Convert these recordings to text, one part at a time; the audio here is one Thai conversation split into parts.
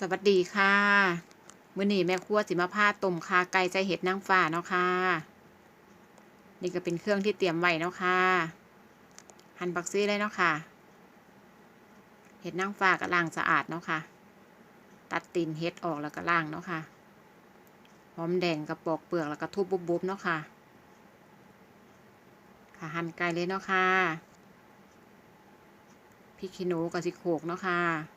สวัสดีค่ะมื้อนี้แม่ครัวสิมาพาต้มข่าไก่ใจเห็ดนางฟ้าเนาะค่ะ นี่ก็เป็นเครื่องที่เตรียมไว้เนาะค่ะหั่นปักซี่เลยเนาะค่ะ เห็ดนางฟ้าก็ล้างสะอาดเนาะค่ะ ตัดตีนเห็ดออกแล้วก็ล้างเนาะค่ะ หอมแดงกับปอกเปลือกแล้วก็ทุบบุบๆเนาะค่ะ ค่ะหั่นไก่เลยเนาะค่ะพริกขี้หนูกับสิโขกเนาะค่ะ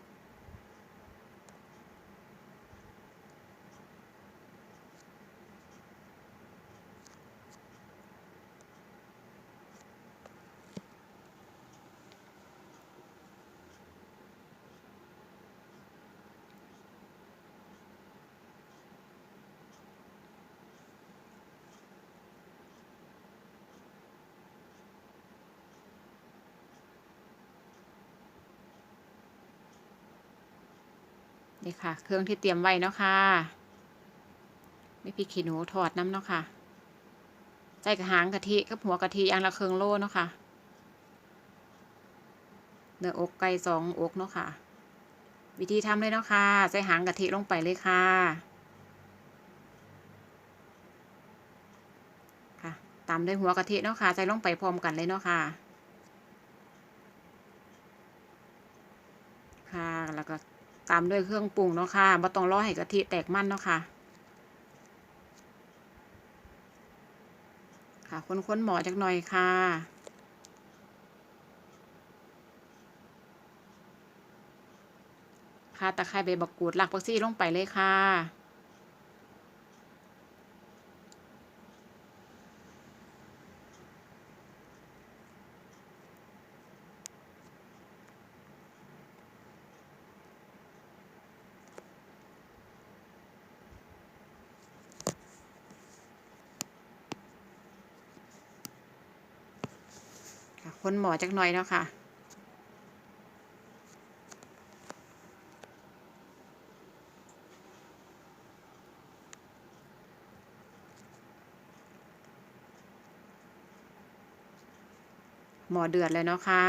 นี่ค่ะ เครื่องที่เตรียมไว้เนาะค่ะไม่พริขี้หนูทอดน้ำเนาะค่ะใส่กระหางกะทิกับหัวกะทิอย่างละเครื่องโลเนาะค่ะเนื้ออกไก่สองอกเนาะค่ะ วิธีทำเลยเนาะค่ะใส่หางกะทิลงไปเลยค่ะค่ะตามด้วยหัวกะทิเนาะค่ะใส่ลงไปพร้อมกันเลยเนาะคะค่ะ แล้วก็ ตามด้วยเครื่องปรุงเนาะค่ะบ่ต้องรอให้กะทิแตกมันเนาะค่ะ ค่ะค้นๆหมอจักหน่อยค่ะค่ะตะไคร้ใบบักกูดหลักพักซี่ลงไปเลยค่ะ คนหมอจักหน่อยเนาะค่ะหมอเดือดเลยเนาะค่ะ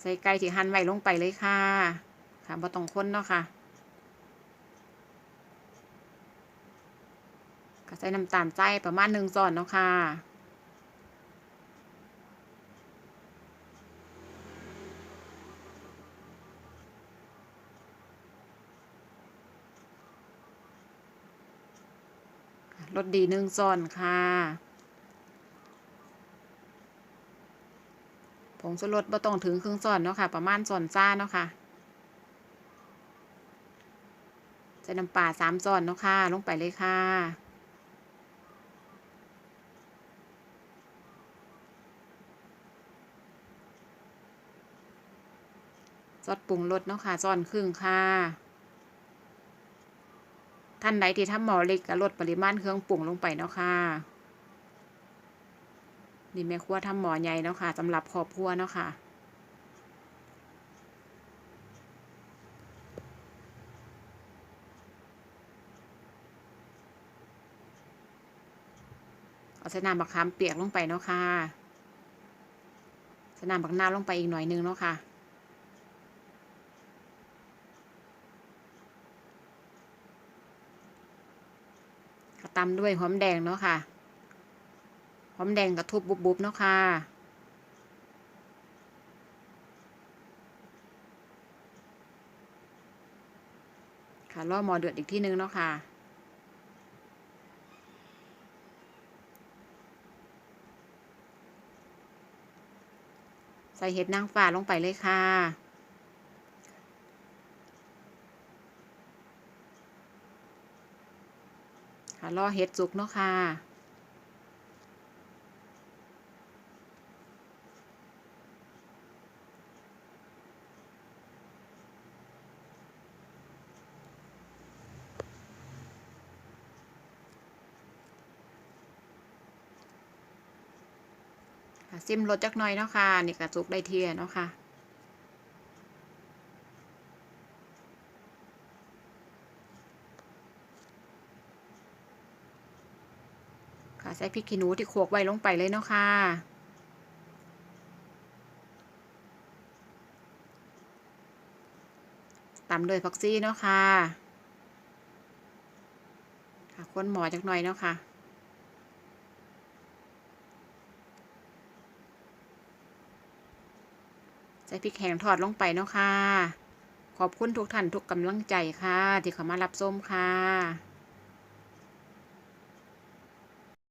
ใส่ไก่ที่หั่นไว้ลงไปเลยค่ะ ค่ะบ่ต้องคนเนาะค่ะก็ใส่น้ำตาลใจประมาณหนึ่งช้อนเนาะค่ะ รสดีหนึ่งช้อนค่ะผงชูรสบ่ต้องถึงครึ่งช้อนเนาะค่ะ ประมาณช้อนซ่าเนาะค่ะใส่น้ำปลาสามช้อนเนาะค่ะ ลงไปเลยค่ะ ซอสปรุงรสเนาะค่ะช้อนครึ่งค่ะ ท่านใดที่ทำหม้อเล็กก็ลดปริมาณเครื่องปรุงลงไปเนาะค่ะนี่แม่ครัวทำหม้อใหญ่เนาะค่ะสำหรับครอบครัวเนาะค่ะเอาสน้ำบักขามเปียกลงไปเนาะค่ะสน้ำบักนาลงไปอีกหน่อยนึงเนาะค่ะ ก็ตำด้วยหอมแดงเนาะค่ะ หอมแดงกับทุบบุบๆเนาะค่ะ ค่ะรอหมอเดือดอีกที่นึงเนาะค่ะใส่เห็ดนางฟ้าลงไปเลยค่ะ ค่ะ รอเห็ดสุกเนาะค่ะค่ะซิมรสจักหน่อยเนาะค่ะนี่ก็สุกได้เทียเนาะค่ะ ใส่พริกขี้หนูที่โขลกไว้ลงไปเลยเนาะค่ะตำด้วยผักซี่เนาะค่ะ ค่ะคนหมอจักหน่อยเนาะค่ะใส่พริกแห้งทอดลงไปเนาะค่ะ ขอบคุณทุกท่านทุกกำลังใจค่ะ ที่เข้ามารับส้มค่ะ